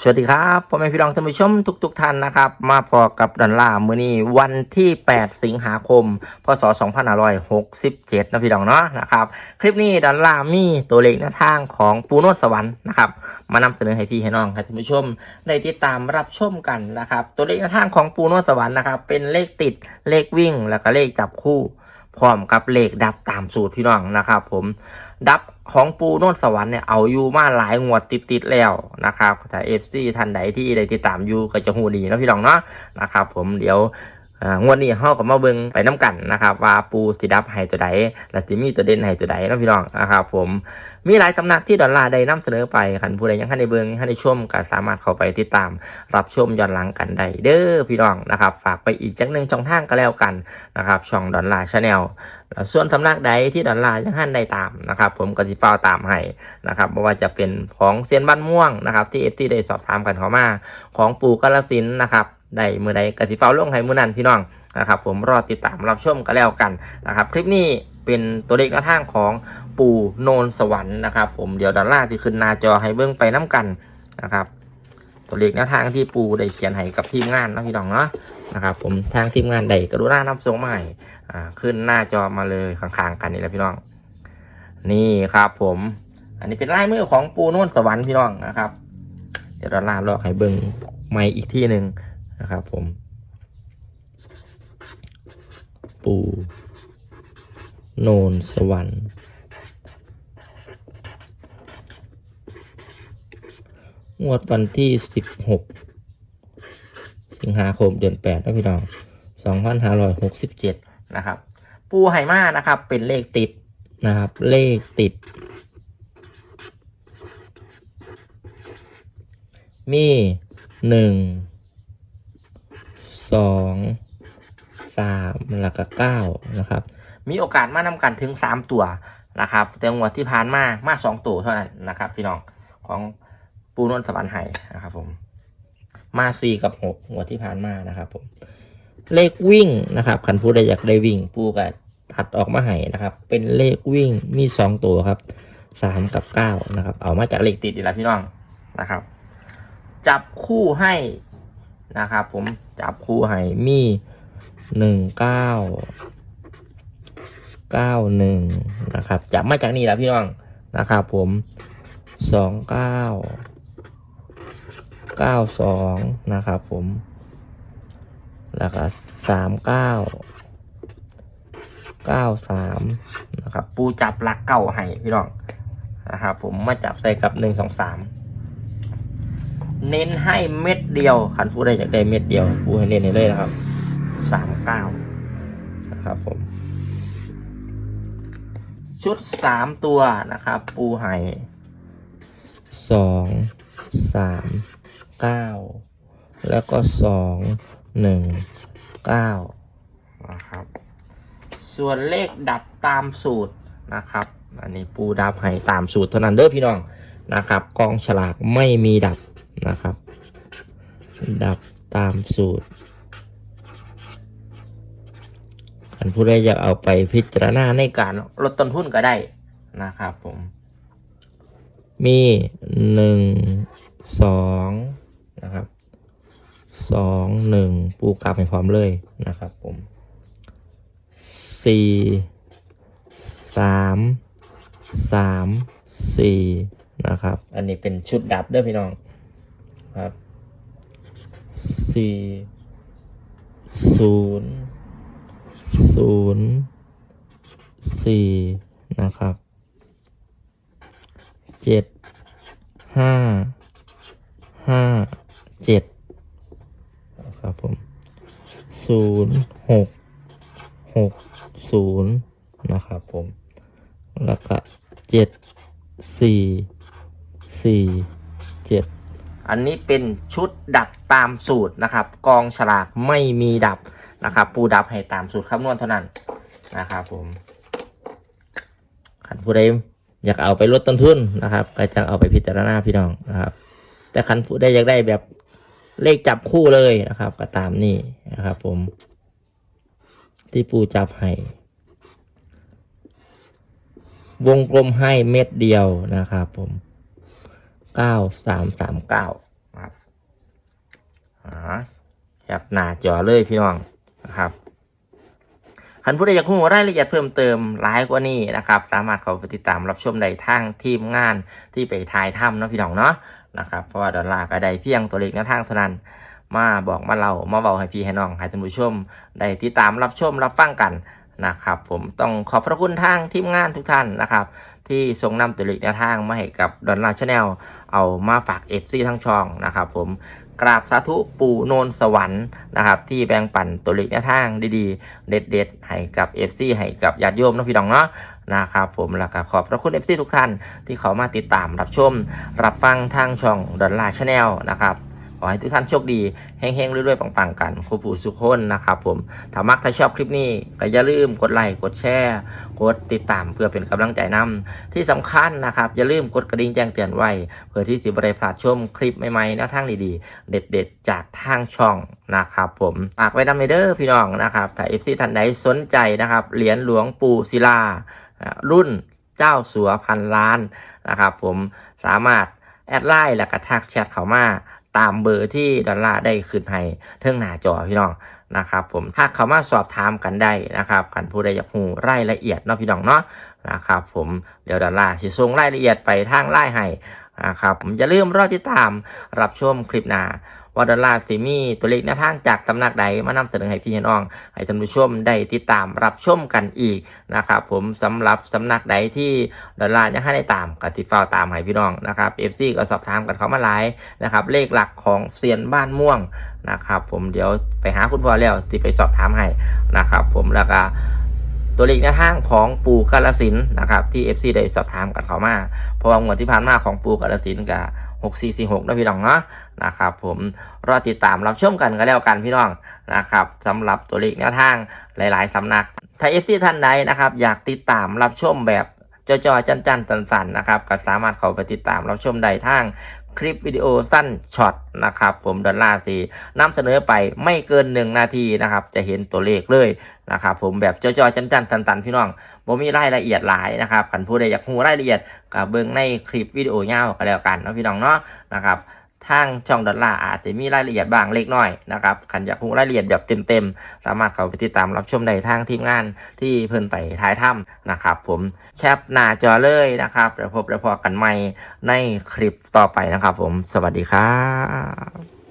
สวัสดีครับพ่อแม่พี่น้องท่านผู้ชมทุกๆทท่านนะครับ มาพอกับดอลลาร์มื้อนี้วันที่ 8 สิงหาคม พศ 2567 นะพี่น้องเนาะนะครับ คลิปนี้ดอลลาร์มีตัวเลขหน้าทางของปูโนสวรรค์นะครับ มานำเสนอให้พี่ให้น้องท่านผู้ชมได้ติดตามรับชมกันนะครับ ตัวเลขหน้าทางของปูโนสวรรค์นะครับ เป็นเลขติดเลขวิ่งแล้วก็เลขจับคู่พร้อมกับเลขดับตามสูตรพี่น้องนะครับ ผมดับ ของปูโนนสวรรค์เนี่ยเอาอยู่มาหลายงวดติดติดแล้วนะครับถ้าเอฟซีท่านใดที่ได้ติดตามอยู่ก็จะหูดีนะพี่น้องเนาะนะครับผมเดี๋ยว งวดนี้เฮาก็มาเบิ่งไปน้กันนะครับว่าปูสิดับให้ตัวใดและสิมีตัวเด่นให้ตัวใดเนาะพี่น้องนะครับผมมีหลายตำหนักที่ดอลลาร์ได้นำเสนอไปคันผู้ใดยังทันได้เบิ่งยังทันได้ชมก็สามารถเข้าไปติดตาม รับชมย้อนหลังกันได้เด้อพี่น้องนะครับฝากไปอีกจักหนึ่งช่องทางก็แล้วกันนะครับช่องดอลลาร์ชาแนลส่วนสำนักใดที่ดอลลาร์ยังทันได้ตามนะครับผมก็สิเฝ้าตามให้นะครับไม่ว่าจะเป็นของเซียนบ้านม่วงนะครับที่เอฟซีได้สอบถามกันเข้ามา ของปู่กาลสินนะครับ ได้มือใดกสิเฝ้าลงให้มือนั้นพี่น้องนะครับผมรอติดตามรับชมกันแล้วกันนะครับคลิปนี้เป็นตัวเลขหน้าทางของปู่โนนสวรรค์นะครับผมเดี๋ยวดอลลาร์จะขึ้นหน้าจอให้เบื้องไปน้กันนะครับตัวเลขแนวทางที่ปูได้เขียนให้กับทีมงานนะพี่น้องเนาะนะครับผมทางทีมงานได้กรุณานำส่งมาให้อ่ขึ้นหน้าจอมาเลยข้างๆกันนี่แหละพี่น้อง นี่ครับผม อันนี้เป็นลายมือของปูนุ่นสวรรค์พี่น้องนะครับ เดี๋ยวเราลาลอกให้เบิ้งไม้อีกที่หนึ่ง นะครับผม ปูโนนสวรรค์งวดวันที่สิบหกสิงหาคมเดือนแปดนะพี่น้องสองพันห้าร้อยหกสิบเจ็ดนะครับ ปูไหมานะครับ เป็นเลขติดนะครับ เลขติด มีหนึ่ง สองสามแล้วก็เก้านะครับ มีโอกาสมานำกันถึงสามตัวนะครับ แต่งวดที่ผ่านมามาสองตัวเท่านั้นนะครับ พี่น้องของปูนนท์สวรรค์ไห้นะครับผมมาสี่กับหกงวดที่ผ่านมานะครับ ผม เลขวิ่งนะครับขันผู้ใดอยากได้วิ่ง ปูก็ตัดออกมาให้นะครับ เป็นเลขวิ่งมีสองตัวครับสามกับเก้านะครับ เอามาจากเลขติดอีกแล้วพี่น้องนะครับ จับคู่ให้ นะครับผมจับคู่ให้มีหนึ่งเก้าเก้าหนึ่งนะครับจับมาจากนี่แหล้วพี่น้องนะครับผมสองเก้าเก้าสองนะครับผมแล้วก็สามเก้าเก้าสามนะครับปูจับหลักเก้าให้พี่น้องนะครับผมมาจับใส่กับหนึ่งสองสาม เน้นให้เม็ดเดียวขันปูได้อยากได้เม็ดเดียวปูให้เน้นให้เลยนะครับสามเก้านะครับผม ชุดสามตัวนะครับ ปูให้สองสามเก้าแล้วก็สองหนึ่งเก้านะครับ ส่วนเลขดับตามสูตรนะครับ อันนี้ปูดับให้ตามสูตรเท่านั้นเด้อพี่น้องนะครับ กองฉลากไม่มีดับ นะครับ ดับตามสูตรอันผู้ใดอยากเอาไปพิจารณาในการลดต้นทุนก็ได้นะครับผม มีหนึ่งสองนะครับสองหนึ่งปูกลับให้พร้อมเลยนะครับผมสี่สามสามสี่นะครับ อันนี้เป็นชุดดับเด้อพี่น้อง ครับสี่ศูนย์ศูนย์สี่นะครับเจ็ดห้าห้าเจ็ดนะครับผมศูนย์หกหกศูนย์นะครับผมแล้วก็เจ็ดสี่สี่เจ็ด อันนี้เป็นชุดดับตามสูตรนะครับ กองฉลากไม่มีดับนะครับ ปูดับให้ตามสูตรคำนวณเท่านั้นนะครับผมขันผู้ใดอยากเอาไปลดต้นทุนนะครับก็จะเอาไปพิจารณาพี่น้องนะครับ แต่คันผู้ได้อยากได้แบบเลขจับคู่เลยนะครับ ก็ตามนี่นะครับ ผม ที่ปูจับให้วงกลมให้เม็ดเดียวนะครับ ผม เก้าสามสามเก้าครับอ่าแคปหน้าจอเลยพี่น้องนะครับคันผู้ใดอยากรู้รายละเอียดเพิ่มเติมหลายกว่านี้นะครับ สามารถเข้าไปติดตามรับชมได้ทางทีมงานที่ไปถ่ายทำนะพี่น้องเนาะนะครับ เพราะว่าดอลลาร์ก็ได้เพียงตัวเลขแนวทางเท่านั้น มาบอกมาเล่ามาเบาให้พี่ให้น้องให้ท่านผู้ชมได้ติดตามรับชมรับฟังกัน นะครับ ผมต้องขอบพระคุณทางทีมงานทุกท่านนะครับ ที่ส่งนำตัวเลขแนวทางมาให้กับดอนลาชาแนลเอามาฝากเอฟซีทั้งช่องนะครับ ผมกราบสาธุปู่โนนสวรรค์นะครับ ที่แบ่งปันตัวเลขแนวทางดีๆ เด็ดๆ ให้กับ FC ให้กับญาติโยมนะพี่น้องเนาะนะครับผมแล้วก็ขอบพระคุณ FC ทุกท่านที่เขามาติดตามรับชม รับฟังทางช่องดอนลาชาแนลนะครับ อให้ทุกท่านโชคดีเฮงๆรวยๆปังๆกันครูปู่สุขคนนะครับผมถ้ามักถ้าชอบคลิปนี้ก็อย่าลืมกดไลค์กดแชร์กดติดตามเพื่อเป็นกำลังใจนำที่สำคัญนะครับอย่าลืมกดกระดิ่งแจ้งเตือนไว้เพื่อที่จะบริพลาดชมคลิปใหม่ๆแนวทางดีๆ เด็ดๆ จากทางช่องนะครับผมฝากไว้ดำในเด้อพี่น้องนะครับถ้า FC ท่านใดสนใจนะครับเหรียญหลวงปู่ศิลาอ่ารุ่นเจ้าสัวพันล้านนะครับผมสามารถแอดไลน์แล้วก็ทักแชทเข้ามา ตามเบอร์ที่ดอลลาร์ได้ขึ้นให้เทิงหน้าจอพี่น้องนะครับผมถ้าเขามาสอบถามกันได้นะครับกันผู้ใดอยากหูรายละเอียดเนาะพี่น้องเนาะนะครับผมเดี๋ยวดอลลาร์สิส่งรายละเอียดไปทางไลน์ให้นะครับผมอย่าลืมรอติดตามรับชมคลิปหน้า ว่าดอลลาร์สิมีตัวเลขแนวทางจากตำหนักใดมานำเสนอให้พี่น้อง ให้ท่านผู้ชมได้ติดตามรับชมกันอีกนะครับผมสำหรับสำนักใดที่ดอลลาร์ยังให้ได้ตามก็ติดฝ้าตามให้พี่น้องนะครับ FC ก็สอบถามกันเขามาหลายนะครับเลขหลักของเซียนบ้านม่วงนะครับผมเดี๋ยวไปหาคุณพ่อแล้วที่ไปสอบถามให้นะครับผมแล้วก็ตัวเลขในทางของปูกาลสินนะครับที่ FC ได้สอบถามกันเขามาเพราะว่างวดที่ผ่านมาของปูกาลสินกับ 6446นะพี่น้องเนาะนะครับผมรอติดตามรับชมกันก็แล้วกันพี่น้องนะครับสำหรับตัวเลขแนวทางหลาย ๆสำนัก ถ้า FC ท่านใดนะครับ อยากติดตามรับชมแบบจอจอจันจันสันสันนะครับก็สามารถเข้าไปติดตามรับชมได้ทาง คลิปวิดีโอสั้นช็อตนะครับผมดอลลาร์สีนำเสนอไปไม่เกิน 1 นาทีนะครับจะเห็นตัวเลขเลยนะครับผมแบบจอจอจันจันตันสันๆ พี่น้องผมมีรายละเอียดหลายนะครับขันผู้ใดอยากรู้รายละเอียดก็เบิ้งในคลิปวิดีโอยาวก็แล้วกันนะพี่น้องเนาะนะครับ ทางช่องดอลลาร์อาจจะมีรายละเอียดบางเล็กน้อยนะครับขันอยากรู้รายละเอียดแบบเต็มๆ สามารถเข้าไปติดตามรับชมได้ทางทีมงานที่เพิ่นไปถ่ายถ้ำนะครับ ผมแคปหน้าจอเลยนะครับแล้วพบแล้วพอกันใหม่ในคลิปต่อไปนะครับ ผมสวัสดีครับ